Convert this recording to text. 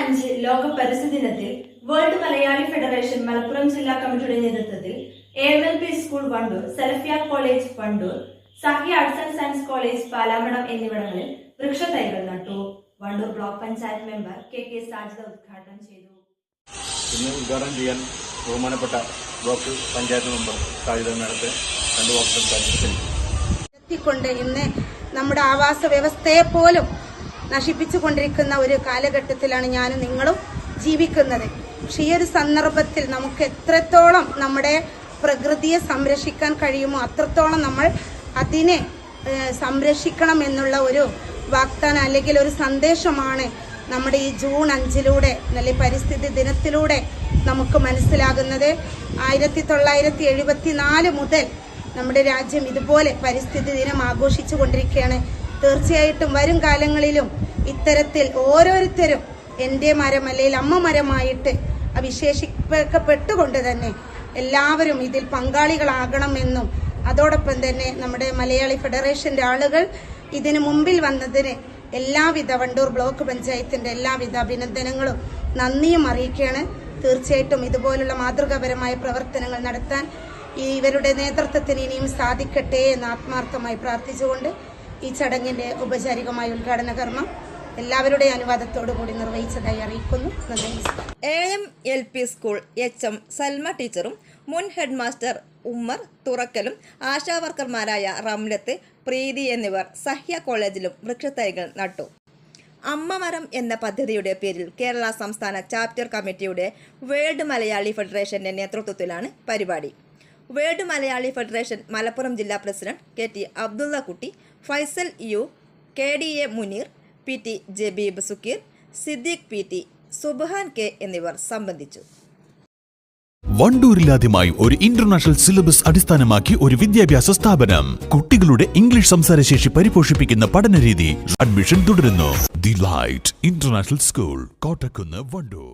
അഞ്ച് ലോക പരിസ്ഥിതി ദിനത്തിൽ വേൾഡ് മലയാളി ഫെഡറേഷൻ മലപ്പുറം ജില്ലാ കമ്മിറ്റിയുടെ നേതൃത്വത്തിൽ A M L P school Wandoor Salafiya college Wandoor Sahi arts and science college Palamanam എന്നിവിടങ്ങളിൽ വൃക്ഷത്തൈകൾ നട്ടു. Wandoor block panchayat member K K Sajitha ഉദ്ഘാടനം ചെയ്തു. ഇന്ന് ഉദ്ഘാടനം ചെയ്യാൻ ബഹുമാനപ്പെട്ട ബ്ലോക്ക് പഞ്ചായത്ത് മെമ്പർ സാജിത മേഡത്തെ രണ്ട് ഇന്ന് നമ്മുടെ ആവാസ വ്യവസ്ഥയെ പോലും നശിപ്പിച്ചുകൊണ്ടിരിക്കുന്ന ഒരു കാലഘട്ടത്തിലാണ് ഞാനും നിങ്ങളും ജീവിക്കുന്നത്. പക്ഷെ ഈ ഒരു സന്ദർഭത്തിൽ നമുക്ക് എത്രത്തോളം നമ്മുടെ പ്രകൃതിയെ സംരക്ഷിക്കാൻ കഴിയുമോ അത്രത്തോളം നമ്മൾ അതിനെ സംരക്ഷിക്കണം എന്നുള്ള ഒരു വാഗ്ദാനം അല്ലെങ്കിൽ ഒരു സന്ദേശമാണ് നമ്മുടെ ഈ ജൂൺ അഞ്ചിലൂടെ നല്ല പരിസ്ഥിതി ദിനത്തിലൂടെ നമുക്ക് മനസ്സിലാകുന്നത്. ആയിരത്തി തൊള്ളായിരത്തി എഴുപത്തി നാല് മുതൽ നമ്മുടെ രാജ്യം ഇതുപോലെ പരിസ്ഥിതി ദിനം ആഘോഷിച്ചു കൊണ്ടിരിക്കുകയാണ് തീർച്ചയായിട്ടും വരും കാലങ്ങളിലും ഇത്തരത്തിൽ ഓരോരുത്തരും എന്റെ മരം അല്ലെങ്കിൽ അമ്മ മരമായിട്ട് വിശേഷിപ്പിക്കപ്പെട്ടുകൊണ്ട് തന്നെ എല്ലാവരും ഇതിൽ പങ്കാളികളാകണമെന്നും അതോടൊപ്പം തന്നെ നമ്മുടെ മലയാളി ഫെഡറേഷന്റെ ആളുകൾ ഇതിനു മുമ്പിൽ വന്നതിന് എല്ലാവിധ വണ്ടൂർ ബ്ലോക്ക് പഞ്ചായത്തിന്റെ എല്ലാവിധ അഭിനന്ദനങ്ങളും നന്ദിയും അറിയിക്കുകയാണ്. തീർച്ചയായിട്ടും ഇതുപോലുള്ള മാതൃകാപരമായ പ്രവർത്തനങ്ങൾ നടത്താൻ ഇവരുടെ നേതൃത്വത്തിന് ഇനിയും സാധിക്കട്ടെ എന്ന് ആത്മാർത്ഥമായി പ്രാർത്ഥിച്ചുകൊണ്ട് ഈ ചടങ്ങിന്റെ ഔപചാരികമായ ഉദ്ഘാടന കർമ്മം എല്ലാവരുടെയും അനുവാദത്തോടു കൂടി നിർവഹിച്ചതായി അറിയിക്കുന്നു. A M L P school H M Salma ടീച്ചറും മുൻ ഹെഡ് മാസ്റ്റർ ഉമ്മർ തുറക്കലും ആശാവർക്കർമാരായ റംലത്ത് പ്രീതി എന്നിവർ സഹ്യ കോളേജിലും വൃക്ഷത്തൈകൾ നട്ടു. അമ്മമരം എന്ന പദ്ധതിയുടെ പേരിൽ കേരള സംസ്ഥാന ചാപ്റ്റർ കമ്മിറ്റിയുടെ വേൾഡ് മലയാളി ഫെഡറേഷന്റെ നേതൃത്വത്തിലാണ് പരിപാടി. വേൾഡ് മലയാളി ഫെഡറേഷൻ മലപ്പുറം ജില്ലാ president K T Abdulla Kutty Faisal U K D A Muneer P T Jabeeb Suckeer Siddique P T Subhan K എന്നിവർ സംബന്ധിച്ചു. വണ്ടൂരിലാദ്യമായി ഒരു ഇന്റർനാഷണൽ സിലബസ് അടിസ്ഥാനമാക്കി ഒരു വിദ്യാഭ്യാസ സ്ഥാപനം. കുട്ടികളുടെ ഇംഗ്ലീഷ് സംസാരശേഷി പരിപോഷിപ്പിക്കുന്ന പഠനരീതി അഡ്മിഷൻ തുടരുന്നു. The light international school Kottakkunnu Wandoor.